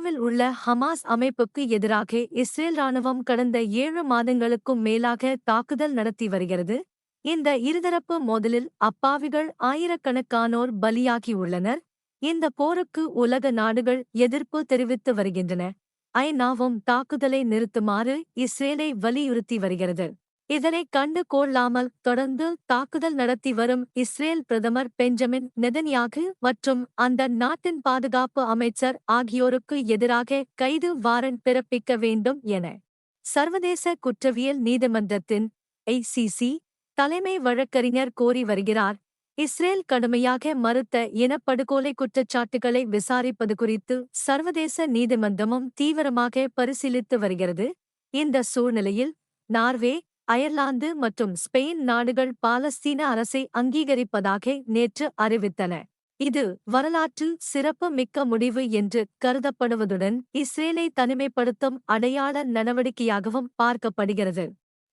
காசாவில் உள்ள ஹமாஸ் அமைப்புக்கு எதிராக இஸ்ரேல் ராணுவம் கடந்த ஏழு மாதங்களுக்கும் மேலாக தாக்குதல் நடத்தி வருகிறது. இந்த இருதரப்பு மோதலில் அப்பாவிகள் ஆயிரக்கணக்கானோர் பலியாகியுள்ளனர் இந்த போருக்கு உலக நாடுகள் எதிர்ப்பு தெரிவித்து வருகின்றன. ஐநாவும் தாக்குதலை நிறுத்துமாறு இஸ்ரேலை வலியுறுத்தி வருகிறது. இதனை கண்டு கொள்ளாமல் தொடர்ந்து தாக்குதல் நடத்தி வரும் இஸ்ரேல் பிரதமர் பெஞ்சமின் நெதன்யாகு மற்றும் அந்த நாட்டின் பாதுகாப்பு அமைச்சர் ஆகியோருக்கு எதிராக கைது வாரண்ட் பிறப்பிக்க வேண்டும் என சர்வதேச குற்றவியல் நீதிமன்றத்தின் ஐசிசி தலைமை வழக்கறிஞர் கோரி வருகிறார். இஸ்ரேல் கடுமையாக மறுத்த இனப்படுகொலை குற்றச்சாட்டுகளை விசாரிப்பது குறித்து சர்வதேச நீதிமன்றமும் தீவிரமாக பரிசீலித்து வருகிறது. இந்த சூழ்நிலையில் நார்வே அயர்லாந்து மற்றும் ஸ்பெயின் நாடுகள் பாலஸ்தீன அரசை அங்கீகரிப்பதாக நேற்று அறிவித்தன. இது வரலாற்று சிறப்பு மிக்க முடிவு என்று கருதப்படுவதுடன் இஸ்ரேலை தனிமைப்படுத்தும் அடையாள நடவடிக்கையாகவும் பார்க்கப்படுகிறது.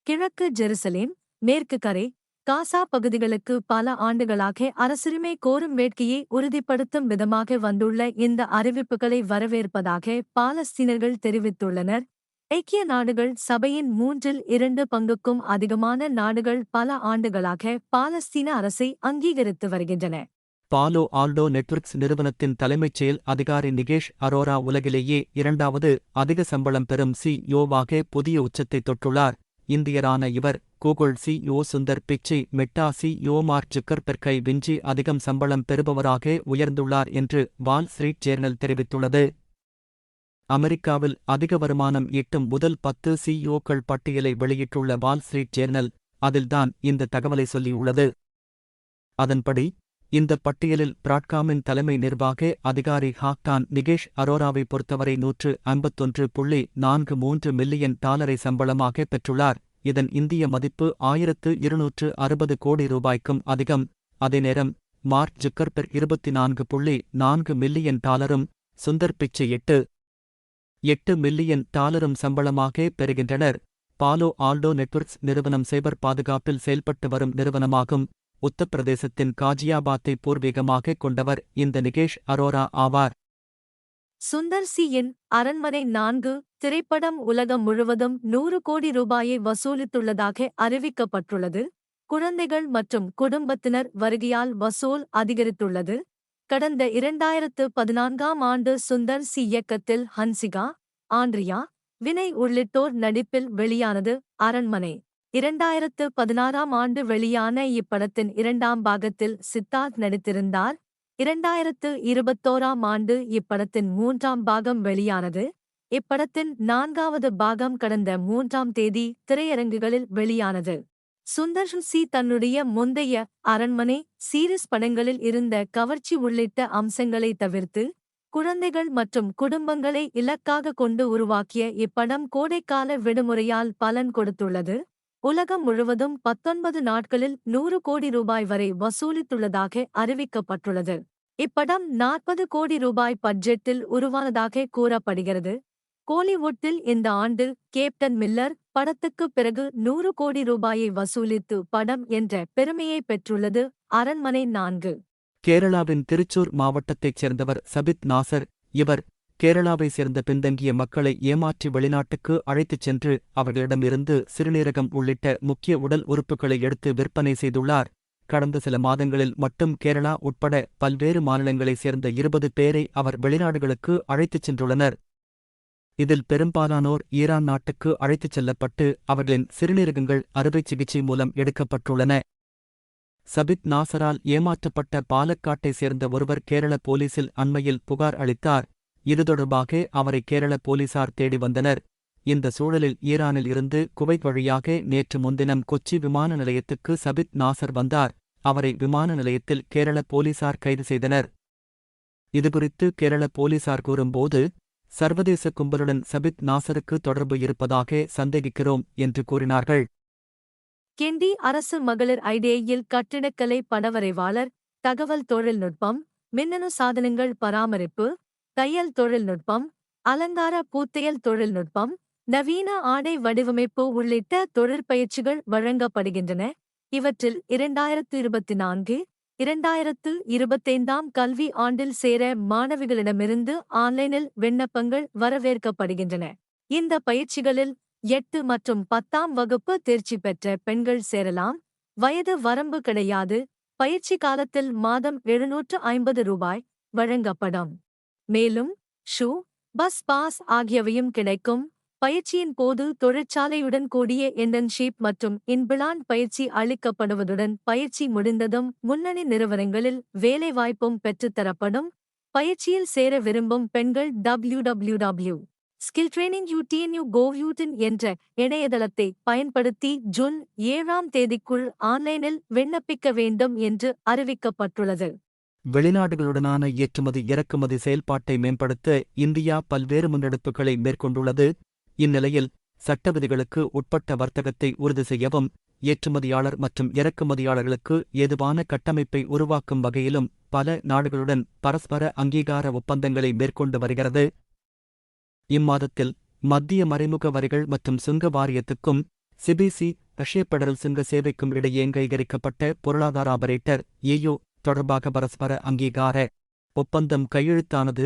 கிழக்கு ஜெருசலேம் மேற்கு கரை காசா பகுதிகளுக்கு பல ஆண்டுகளாக அரசுரிமை கோரும் வேட்கையை உறுதிப்படுத்தும் விதமாக வந்துள்ள இந்த அறிவிப்புகளை வரவேற்பதாக பாலஸ்தீனர்கள் தெரிவித்துள்ளனர். ஐக்கிய நாடுகள் சபையின் மூன்றில் இரண்டு பங்குக்கும் அதிகமான நாடுகள் பல ஆண்டுகளாக பாலஸ்தீன அரசை அங்கீகரித்து வருகின்றன. பாலோ ஆல்டோ நெட்வொர்க்ஸ் நிறுவனத்தின் தலைமைச் செயல் அதிகாரி நிகேஷ் அரோரா உலகிலேயே இரண்டாவது அதிக சம்பளம் பெறும் சிஇஓவாக புதிய உச்சத்தை தொட்டுள்ளார். இந்தியரான இவர் Google CEO Sundar Pichai Meta CEO Mark ஜுக்கர்பெர்க்கை விஞ்சி அதிகம் சம்பளம் பெறுபவராக உயர்ந்துள்ளார் என்று வால் ஸ்ட்ரீட் ஜேர்னல் தெரிவித்துள்ளது. அமெரிக்காவில் அதிக வருமானம் ஈட்டும் முதல் பத்து சிஇஓக்கள் பட்டியலை வெளியிட்டுள்ள வால் ஸ்ட்ரீட் ஜேர்னல் அதில்தான் இந்த தகவலை சொல்லியுள்ளது. அதன்படி இந்த பட்டியலில் பிராட்காமின் தலைமை நிர்வாக அதிகாரி ஹாக்டான் நிகேஷ் அரோராவை பொறுத்தவரை நூற்று ஐம்பத்தொன்று புள்ளி நான்கு மூன்று மில்லியன் டாலரை சம்பளமாக பெற்றுள்ளார். இதன் இந்திய மதிப்பு ஆயிரத்து இருநூற்று அறுபது கோடி ரூபாய்க்கும் அதிகம். அதே நேரம் மார்க் ஜுக்கர்பெர் இருபத்தி நான்கு புள்ளி நான்கு மில்லியன் டாலரும் சுந்தர் பிச்சை எட்டு எட்டு மில்லியன் டாலரும் சம்பளமாக பெறுகின்றனர். பாலோ ஆல்டோ நெட்வொர்க்ஸ் நிறுவனம் சைபர் பாதுகாப்பில் செயல்பட்டு வரும் நிறுவனமாகும். உத்தரப்பிரதேசத்தின் காஜியாபாத்தை பூர்வீகமாக கொண்டவர் இந்த நிகேஷ் அரோரா ஆவார். சுந்தர் சியின் அரண்மனை நான்கு திரைப்படம் உலகம் முழுவதும் நூறு கோடி ரூபாயை வசூலித்துள்ளதாக அறிவிக்கப்பட்டுள்ளது. குழந்தைகள் மற்றும் குடும்பத்தினர் வருகையால் வசூல் அதிகரித்துள்ளது. கடந்த இரண்டாயிரத்து பதினான்காம் ஆண்டு சுந்தர் சி இயக்கத்தில் ஹன்சிகா ஆண்ட்ரியா வினை உள்ளிட்டோர் நடிப்பில் வெளியானது அரண்மனை. இரண்டாயிரத்து பதினாறாம் ஆண்டு வெளியான இப்படத்தின் இரண்டாம் பாகத்தில் சித்தார்த் நடித்திருந்தார். இரண்டாயிரத்து இருபத்தோராம் ஆண்டு இப்படத்தின் மூன்றாம் பாகம் வெளியானது. இப்படத்தின் நான்காவது பாகம் கடந்த மூன்றாம் தேதி திரையரங்குகளில் வெளியானது. சுந்தர் சி தன்னுடைய முந்தைய அரண்மனை சீரிஸ் படங்களில் இருந்த கவர்ச்சி உள்ளிட்ட அம்சங்களை தவிர்த்து குழந்தைகள் மற்றும் குடும்பங்களை இலக்காக கொண்டு உருவாக்கிய இப்படம் கோடைக்கால விடுமுறையால் பலன் கொடுத்துள்ளது. உலகம் முழுவதும் பத்தொன்பது நாட்களில் நூறு கோடி ரூபாய் வரை வசூலித்துள்ளதாக அறிவிக்கப்பட்டுள்ளது. இப்படம் நாற்பது கோடி ரூபாய் பட்ஜெட்டில் உருவானதாக கூறப்படுகிறது. கோலிவுட்டில் இந்த ஆண்டு கேப்டன் மில்லர் படத்துக்கு பிறகு நூறு கோடி ரூபாயை வசூலித்து படம் என்ற பெருமையை பெற்றுள்ளது அரண்மனை நான்கு. கேரளாவின் திருச்சூர் மாவட்டத்தைச் சேர்ந்தவர் சபித் நாசர். இவர் கேரளாவை சேர்ந்த பின்தங்கிய மக்களை ஏமாற்றி வெளிநாட்டுக்கு அழைத்துச் சென்று அவர்களிடமிருந்து சிறுநீரகம் உள்ளிட்ட முக்கிய உடல் உறுப்புகளை எடுத்து விற்பனை செய்துள்ளார். கடந்த சில மாதங்களில் மட்டும் கேரளா உட்பட பல்வேறு மாநிலங்களைச் சேர்ந்த இருபது பேரை அவர் வெளிநாடுகளுக்கு அழைத்துச் சென்றுள்ளனர். இதில் பெரும்பாலானோர் ஈரான் நாட்டுக்கு அழைத்துச் செல்லப்பட்டு அவர்களின் சிறுநீரகங்கள் அறுவை சிகிச்சை மூலம் எடுக்கப்பட்டுள்ளன. சபித் நாசரால் ஏமாற்றப்பட்ட பாலக்காட்டைச் சேர்ந்த ஒருவர் கேரள போலீசில் அண்மையில் புகார் அளித்தார். இது தொடர்பாக அவரை கேரள போலீசார் தேடி வந்தனர். இந்த சூழலில் ஈரானில் இருந்து குவைத் வழியாக நேற்று முன்தினம் கொச்சி விமான நிலையத்துக்கு சபித் நாசர் வந்தார். அவரை விமான நிலையத்தில் கேரள போலீசார் கைது செய்தனர். இதுகுறித்து கேரள போலீசார் கூறும்போது சர்வதேச கும்பலுடன் சபித் நாசருக்கு தொடர்பு இருப்பதாக சந்தேகிக்கிறோம் என்று கூறினார்கள். கிண்டி அரசு மகளிர் ஐடேயில் கட்டிடக்கலை படவரைவாளர் தகவல் தொழில்நுட்பம் மின்னணு சாதனங்கள் பராமரிப்பு தையல் தொழில்நுட்பம் அலங்கார பூத்தையல் தொழில்நுட்பம் நவீன ஆடை வடிவமைப்பு உள்ளிட்ட தொழிற்பயிற்சிகள் வழங்கப்படுகின்றன. இவற்றில் இரண்டாயிரத்து இருபத்தி நான்கு இரண்டாயிரத்து இருபத்தைந்தாம் கல்வி ஆண்டில் சேர மாணவிகளிடமிருந்து ஆன்லைனில் விண்ணப்பங்கள் வரவேற்கப்படுகின்றன. இந்த பயிற்சிகளில் எட்டு மற்றும் பத்தாம் வகுப்பு தேர்ச்சி பெற்ற பெண்கள் சேரலாம். வயது வரம்பு கிடையாது. பயிற்சி காலத்தில் மாதம் எழுநூற்று ஐம்பது ரூபாய் வழங்கப்படும். மேலும் ஷூ பஸ் பாஸ் ஆகியவையும் கிடைக்கும். பயிற்சியின் போது தொழிற்சாலையுடன் கூடிய இன்டர்ன்ஷிப் மற்றும் இன்பிளான் பயிற்சி அளிக்கப்படுவதுடன் பயிற்சி முடிந்ததும் முன்னணி நிறுவனங்களில் வேலைவாய்ப்பும் பெற்றுத்தரப்படும் பயிற்சியில் சேர விரும்பும் பெண்கள் W W W skill training யூடிஎன்யூ கோவ்யூட்டின் என்ற இணையதளத்தை பயன்படுத்தி ஜூன் ஏழாம் தேதிக்குள் ஆன்லைனில் விண்ணப்பிக்க வேண்டும் என்று அறிவிக்கப்பட்டுள்ளது. வெளிநாடுகளுடனான ஏற்றுமதி இறக்குமதி செயல்பாட்டை மேம்படுத்த இந்தியா பல்வேறு முன்னெடுப்புகளை மேற்கொண்டுள்ளது. இந்நிலையில் சட்ட விதிகளுக்கு உட்பட்ட வர்த்தகத்தை உறுதி செய்யவும் ஏற்றுமதியாளர் மற்றும் இறக்குமதியாளர்களுக்கு ஏதுவான கட்டமைப்பை உருவாக்கும் வகையிலும் பல நாடுகளுடன் பரஸ்பர அங்கீகார ஒப்பந்தங்களை மேற்கொண்டு வருகிறது. இம்மாதத்தில் மத்திய மறைமுக வரிகள் மற்றும் சுங்க வாரியத்துக்கும் சிபிசி ரஷ்ய பெடரல் சுங்க சேவைக்கும் இடையே அங்கீகரிக்கப்பட்ட பொருளாதார ஆபரேட்டர் ஏயோ தொடர்பாக பரஸ்பர அங்கீகார ஒப்பந்தம் கையெழுத்தானது.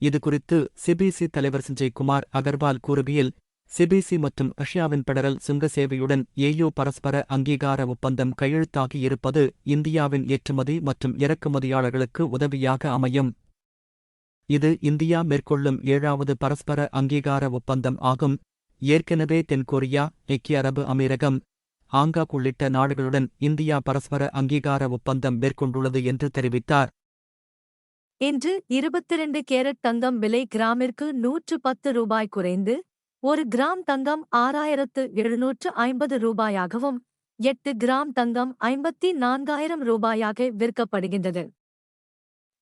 இதுகுறித்து சிபிசி தலைவர் சஞ்சய் குமார் அகர்வால் கூறுகையில் சிபிசி மற்றும் ரஷ்யாவின் பெடரல் சுங்க சேவையுடன் ஏயோ பரஸ்பர அங்கீகார ஒப்பந்தம் கையெழுத்தாகியிருப்பது இந்தியாவின் ஏற்றுமதி மற்றும் இறக்குமதியாளர்களுக்கு உதவியாக அமையும். இது இந்தியா மேற்கொள்ளும் ஏழாவது பரஸ்பர அங்கீகார ஒப்பந்தம் ஆகும். ஏற்கனவே தென்கொரியா ஐக்கிய அரபு அமீரகம் ஆங்காக் உள்ளிட்ட நாடுகளுடன் இந்தியா பரஸ்பர அங்கீகார ஒப்பந்தம் மேற்கொண்டுள்ளது என்று தெரிவித்தார். இன்று இருபத்திரண்டு கேரட் தங்கம் விலை கிராமிற்கு நூற்று பத்து ரூபாய் குறைந்து ஒரு கிராம் தங்கம் ஆறாயிரத்து எழுநூற்று ஐம்பது ரூபாயாகவும் எட்டு கிராம் தங்கம் ஐம்பத்தி நான்காயிரம் ரூபாயாக விற்கப்படுகின்றது.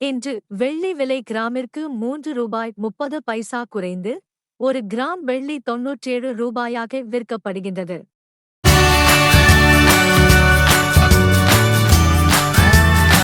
இன்று வெள்ளி விலை கிராமிற்கு மூன்று ரூபாய் முப்பது பைசா குறைந்து ஒரு கிராம் வெள்ளி தொன்னூற்றேழு ரூபாயாக விற்கப்படுகின்றது.